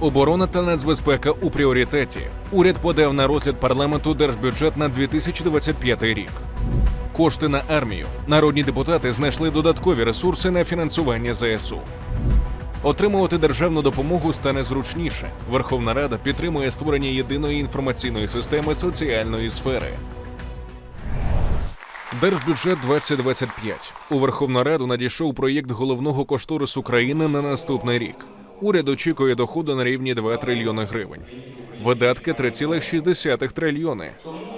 Оборона та нацбезпека у пріоритеті. Уряд подав на розгляд парламенту держбюджет на 2025 рік. Кошти на армію. Народні депутати знайшли додаткові ресурси на фінансування ЗСУ. Отримувати державну допомогу стане зручніше. Верховна Рада підтримує створення єдиної інформаційної системи соціальної сфери. Держбюджет 2025. У Верховну Раду надійшов проєкт головного кошторису країни на наступний рік. Уряд очікує доходу на рівні 2 трильйони гривень. Видатки 3,6 трильйони.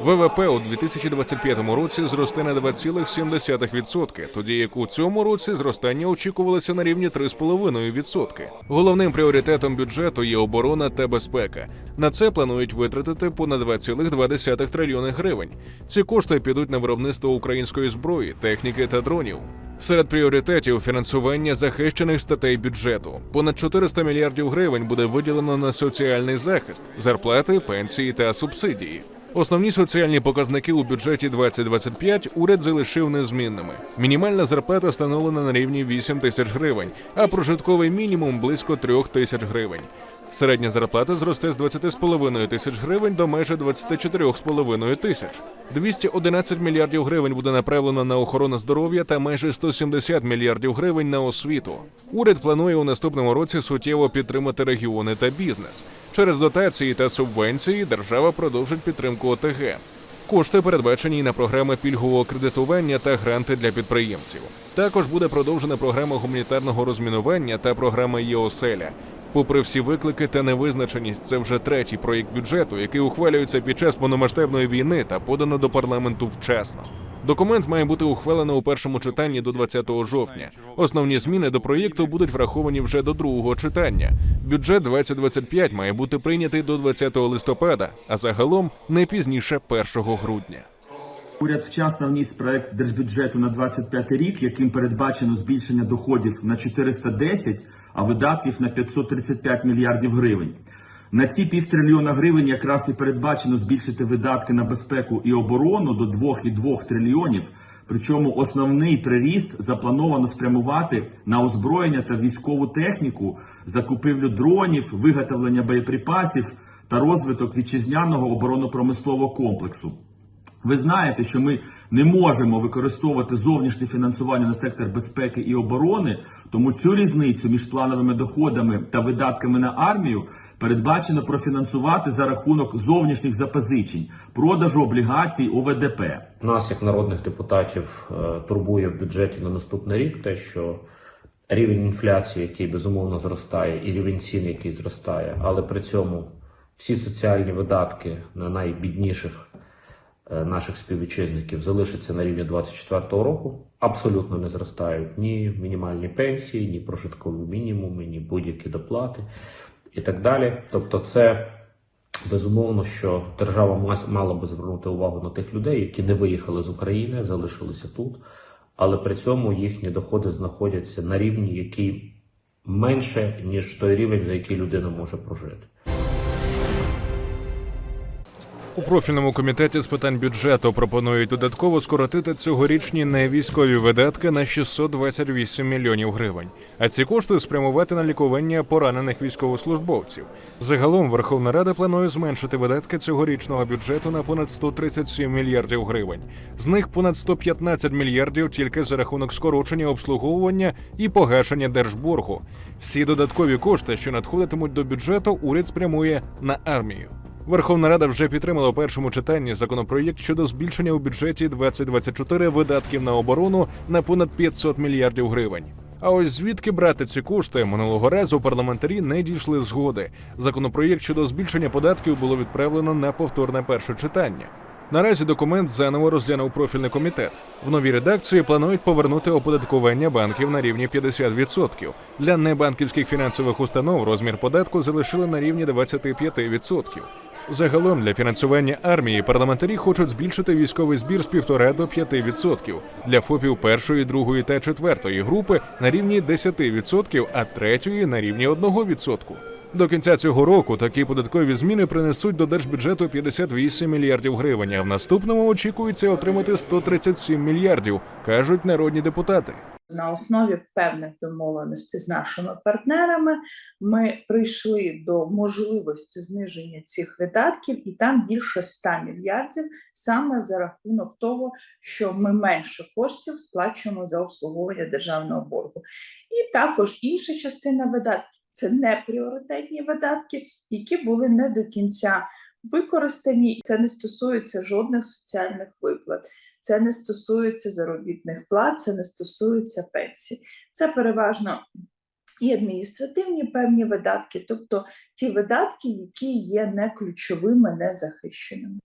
ВВП у 2025 році зросте на 2,7%, тоді як у цьому році зростання очікувалося на рівні 3,5%. Головним пріоритетом бюджету є оборона та безпека. На це планують витратити понад 2,2 трильйони гривень. Ці кошти підуть на виробництво української зброї, техніки та дронів. Серед пріоритетів фінансування захищених статей бюджету. Понад 400 мільярдів гривень буде виділено на соціальний захист, зарплати, пенсії та субсидії. Основні соціальні показники у бюджеті 2025 уряд залишив незмінними. Мінімальна зарплата встановлена на рівні 8 тисяч гривень, а прожитковий мінімум близько 3 тисяч гривень. Середня зарплата зросте з 20,5 тисяч гривень до майже 24,5 тисяч. 211 мільярдів гривень буде направлено на охорону здоров'я та майже 170 мільярдів гривень на освіту. Уряд планує у наступному році суттєво підтримати регіони та бізнес. Через дотації та субвенції держава продовжить підтримку ОТГ. Кошти передбачені на програми пільгового кредитування та гранти для підприємців. Також буде продовжена програма гуманітарного розмінування та програма ЄОСЕЛЯ. Попри всі виклики та невизначеність, це вже третій проєкт бюджету, який ухвалюється під час повномасштабної війни та подано до парламенту вчасно. Документ має бути ухвалено у першому читанні до 20 жовтня. Основні зміни до проєкту будуть враховані вже до другого читання. Бюджет 2025 має бути прийнятий до 20 листопада, а загалом не пізніше 1 грудня. Уряд вчасно вніс проект держбюджету на 25 рік, яким передбачено збільшення доходів на 410, а видатків на 535 мільярдів гривень. На ці півтрильйона гривень якраз і передбачено збільшити видатки на безпеку і оборону до 2,2 трильйонів. Причому основний приріст заплановано спрямувати на озброєння та військову техніку, закупівлю дронів, виготовлення боєприпасів та розвиток вітчизняного оборонно-промислового комплексу. Ви знаєте, що ми не можемо використовувати зовнішнє фінансування на сектор безпеки і оборони, тому цю різницю між плановими доходами та видатками на армію передбачено профінансувати за рахунок зовнішніх запозичень, продажу облігацій ОВДП. Нас, як народних депутатів, е, турбує в бюджеті на наступний рік те, що рівень інфляції, який безумовно зростає, і рівень цін, який зростає, але при цьому всі соціальні видатки на найбідніших наших співвітчизників залишаться на рівні 2024 року. Абсолютно не зростають ні мінімальні пенсії, ні прожиткові мінімуми, ні будь-які доплати і так далі. Тобто, це Безумовно, що держава мала би звернути увагу на тих людей, які не виїхали з України, залишилися тут, але при цьому їхні доходи знаходяться на рівні, який менше, ніж той рівень, за який людина може прожити. У профільному комітеті з питань бюджету пропонують додатково скоротити цьогорічні невійськові видатки на 628 мільйонів гривень. А ці кошти спрямувати на лікування поранених військовослужбовців. Загалом Верховна Рада планує зменшити видатки цьогорічного бюджету на понад 137 мільярдів гривень. З них понад 115 мільярдів тільки за рахунок скорочення обслуговування і погашення держборгу. Всі додаткові кошти, що надходитимуть до бюджету, уряд спрямує на армію. Верховна Рада вже підтримала у першому читанні законопроєкт щодо збільшення у бюджеті 2024 видатків на оборону на понад 500 мільярдів гривень. А ось звідки брати ці кошти минулого разу парламентарі не дійшли згоди. Законопроєкт щодо збільшення податків було відправлено на повторне перше читання. Наразі документ заново розглянув профільний комітет. В новій редакції планують повернути оподаткування банків на рівні 50%. Для небанківських фінансових установ розмір податку залишили на рівні 25%. Загалом для фінансування армії парламентарі хочуть збільшити військовий збір з 1,5 до 5%. Для ФОПів першої, другої та четвертої групи на рівні 10%, а третьої на рівні 1%. До кінця цього року такі податкові зміни принесуть до держбюджету 58 мільярдів гривень. А в наступному очікується отримати 137 мільярдів, кажуть народні депутати. На основі певних домовленостей з нашими партнерами ми прийшли до можливості зниження цих видатків, і там більше 100 мільярдів саме за рахунок того, що ми менше коштів сплачуємо за обслуговування державного боргу. І також інша частина видатків це непріоритетні видатки, які були не до кінця використані. Це не стосується жодних соціальних виплат. Це не стосується заробітних плат, це не стосується пенсій. Це переважно і адміністративні певні видатки, тобто ті видатки, які є не ключовими, не захищеними.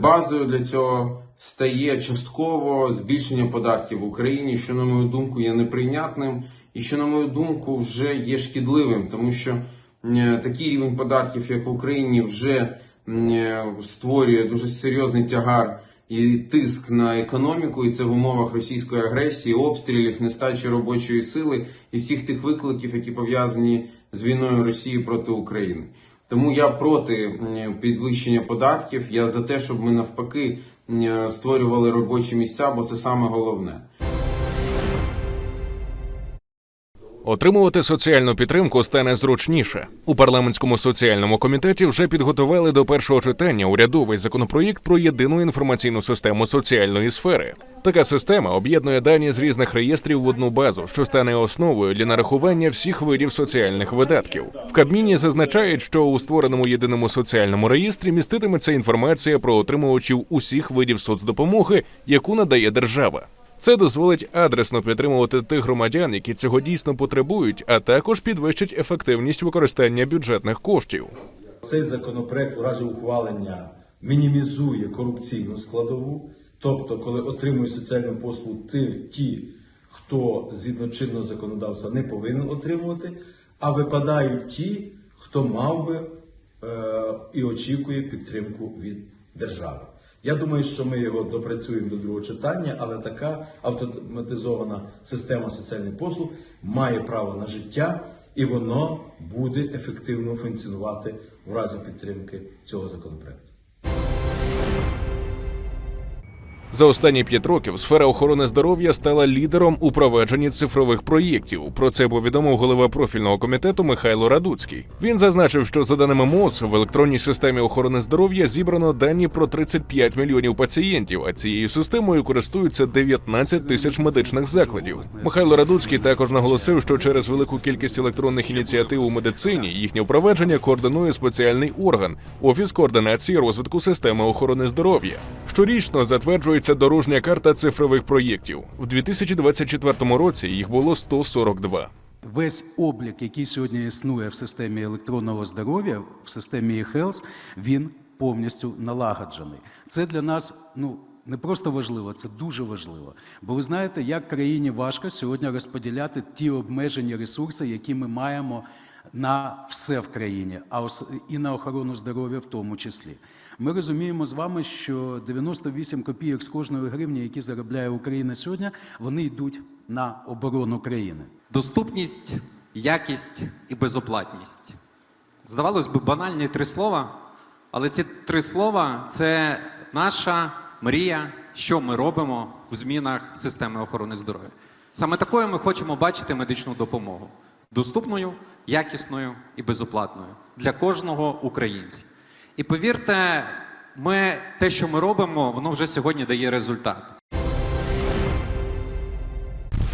Базою для цього стає частково збільшення податків в Україні, що, на мою думку, є неприйнятним і що, на мою думку, вже є шкідливим, тому що такий рівень податків, як в Україні, вже створює дуже серйозний тягар і тиск на економіку, і це в умовах російської агресії, обстрілів, нестачі робочої сили і всіх тих викликів, які пов'язані з війною Росії проти України. Тому я проти підвищення податків. Я за те, щоб ми навпаки створювали робочі місця, бо це саме головне. Отримувати соціальну підтримку стане зручніше. У парламентському соціальному комітеті вже підготували до першого читання урядовий законопроєкт про єдину інформаційну систему соціальної сфери. Така система об'єднує дані з різних реєстрів в одну базу, що стане основою для нарахування всіх видів соціальних видатків. В Кабміні зазначають, що у створеному єдиному соціальному реєстрі міститиметься інформація про отримувачів усіх видів соцдопомоги, яку надає держава. Це дозволить адресно підтримувати тих громадян, які цього дійсно потребують, а також підвищить ефективність використання бюджетних коштів. Цей законопроект у разі ухвалення мінімізує корупційну складову, тобто, коли отримують соціальну послугу ті, хто згідно чинного законодавства не повинен отримувати, а випадають ті, хто мав би е, і очікує підтримку від держави. Я думаю, що ми його допрацюємо до другого читання, але така автоматизована система соціальних послуг має право на життя, і воно буде ефективно функціонувати в разі підтримки цього законопроекту. За останні п'ять років сфера охорони здоров'я стала лідером у провадженні цифрових проєктів. Про це повідомив голова профільного комітету Михайло Радуцький. Він зазначив, що за даними МОЗ в електронній системі охорони здоров'я зібрано дані про 35 мільйонів пацієнтів, а цією системою користуються 19 тисяч медичних закладів. Михайло Радуцький також наголосив, що через велику кількість електронних ініціатив у медицині їхнє впровадження координує спеціальний орган офіс координації розвитку системи охорони здоров'я. Щорічно затверджується дорожня карта цифрових проєктів. В 2024 році їх було 142. Весь облік, який сьогодні існує в системі електронного здоров'я, в системі e-health, він повністю налагоджений. Це для нас ну не просто важливо, це дуже важливо. Бо ви знаєте, як країні важко сьогодні розподіляти ті обмежені ресурси, які ми маємо на все в країні, а і на охорону здоров'я в тому числі. Ми розуміємо з вами, що 98 копійок з кожної гривні, які заробляє Україна сьогодні, вони йдуть на оборону країни. Доступність, якість і безоплатність. Здавалось би, банальні три слова, але ці три слова це наша мрія, що ми робимо в змінах системи охорони здоров'я. Саме такою ми хочемо бачити медичну допомогу доступною, якісною і безоплатною для кожного українця. І повірте, ми те, що ми робимо, воно вже сьогодні дає результат.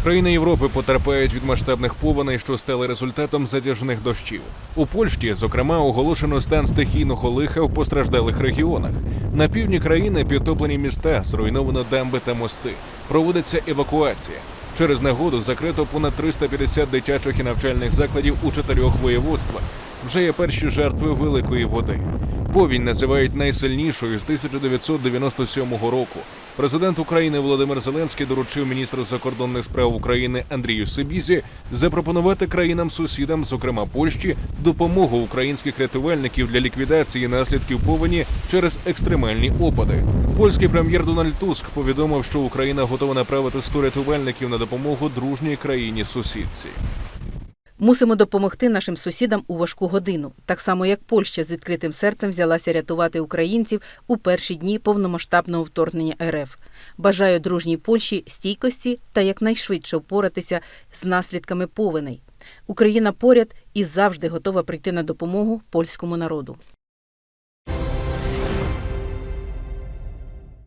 Країни Європи потерпають від масштабних повеней, що стали результатом затяжних дощів. У Польщі, зокрема, оголошено стан стихійного лиха в постраждалих регіонах. На півдні країни підтоплені міста, зруйновано дамби та мости. Проводиться евакуація. Через негоду закрито понад 350 дитячих і навчальних закладів у чотирьох воєводствах. Вже є перші жертви великої води. Повінь називають найсильнішою з 1997 року. Президент України Володимир Зеленський доручив міністру закордонних справ України Андрію Сибізі запропонувати країнам-сусідам, зокрема Польщі, допомогу українських рятувальників для ліквідації наслідків повені через екстремальні опади. Польський прем'єр Дональд Туск повідомив, що Україна готова направити 100 рятувальників на допомогу дружній країні сусідці. Мусимо допомогти нашим сусідам у важку годину, так само як Польща з відкритим серцем взялася рятувати українців у перші дні повномасштабного вторгнення РФ. Бажаю дружній Польщі стійкості та якнайшвидше впоратися з наслідками повеней. Україна поряд і завжди готова прийти на допомогу польському народу.